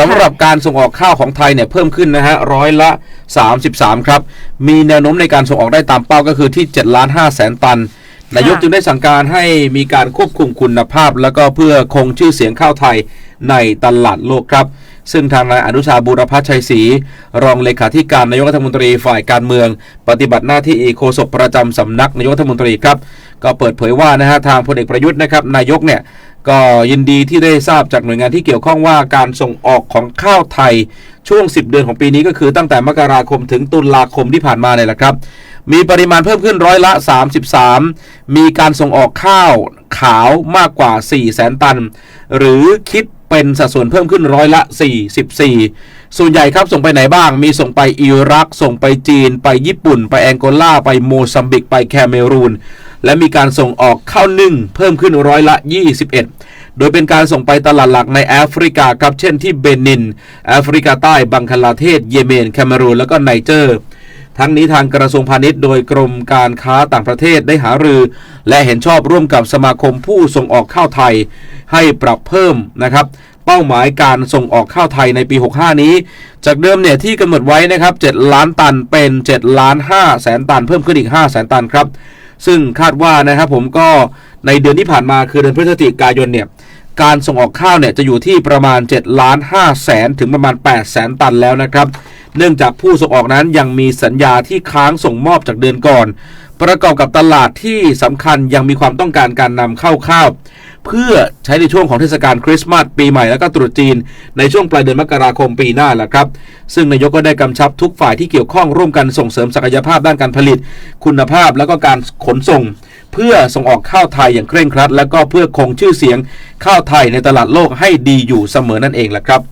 สำหรับการส่งออกข้าวของไทยเนี่ยเพิ่มขึ้นนะฮะร้อยละ 33 ครับ มีแนวโน้มในการส่งออกได้ตามเป้าก็คือที่7ล้าน5แสนตัน นายกจึงได้สั่งการให้มีการควบคุมคุณภาพ แล้วก็เพื่อคงชื่อเสียงข้าวไทยในตลาดโลกครับ ซึ่งทางนายอนุชาบูรพชัยศรีรองเลขาธิการนายกรัฐมนตรีฝ่ายการเมือง ปฏิบัติหน้าที่โฆษกประจำสำนักนายกรัฐมนตรีครับ ก็เปิดเผยว่านะฮะทางพลเอกประยุทธ์นะครับนายกเนี่ยก็ยินดีที่ได้ทราบจากหน่วยงานที่เกี่ยวข้องว่าการส่งออกของข้าวไทยช่วง 10 เดือนของปีนี้ก็คือตั้งแต่มกราคมถึงตุลาคมที่ผ่านมาเนี่ยแหละครับ มีปริมาณเพิ่มขึ้นร้อยละ 33 มีการส่งออกข้าวขาวมากกว่า4แสนตัน หรือคิดเป็นสัดส่วนเพิ่มขึ้นร้อยละ 44 ส่วนใหญ่ครับส่งไปไหนบ้าง มีส่งไปอิรัก ส่งไปจีน ไปญี่ปุ่น ไปแองโกลา ไปโมซัมบิก ไปแคเมรูน และมีการส่งออกข้าวนึ่งเพิ่มขึ้นร้อยละ 21 โดยเป็นการส่งไปตลาดหลักในแอฟริกาครับเช่นที่เบนิน แอฟริกาใต้บังคลาเทศ เยเมนแคเมรูนแล้วก็ไนเจอร์ทั้งนี้ทางกระทรวงพาณิชย์โดยกรมการค้าต่างประเทศได้หารือ และเห็นชอบร่วมกับสมาคมผู้ส่งออกข้าวไทย ให้ปรับเพิ่มนะครับเป้าหมายการส่งออกข้าวไทยในปี 65 นี้ จากเดิมเนี่ยที่กำหนดไว้นะครับ 7 ล้านตันเป็น 7 ล้าน5แสนตัน เพิ่มขึ้นอีก 5 แสนตันครับ ซึ่งคาดว่านะครับผมก็ในเดือนที่ผ่านมาคือเดือนพฤศจิกายนเนี่ยการส่งออกข้าวเนี่ยจะอยู่ที่ประมาณ7ล้าน5แสนถึงประมาณ8แสนตันแล้วนะครับ เนื่องจากผู้ส่งออกนั้นยังมีสัญญาที่ค้างส่งมอบจากเดือนก่อน ประกอบกับตลาดที่สำคัญยังมีความต้องการการนำเข้าข้าว เพื่อใช้ในช่วงของเทศกาลคริสต์มาสปีใหม่แล้วก็ตรุษจีน ในช่วงปลายเดือนมกราคมปีหน้าแหละครับ ซึ่งนายกก็ได้กำชับทุกฝ่ายที่เกี่ยวข้องร่วมกันส่งเสริมศักยภาพด้านการผลิต คุณภาพแล้วก็การขนส่ง เพื่อส่งออกข้าวไทยอย่างเคร่งครัด แล้วก็เพื่อคงชื่อเสียงข้าวไทยในตลาดโลกให้ดีอยู่เสมอนั่นเองแหละครับ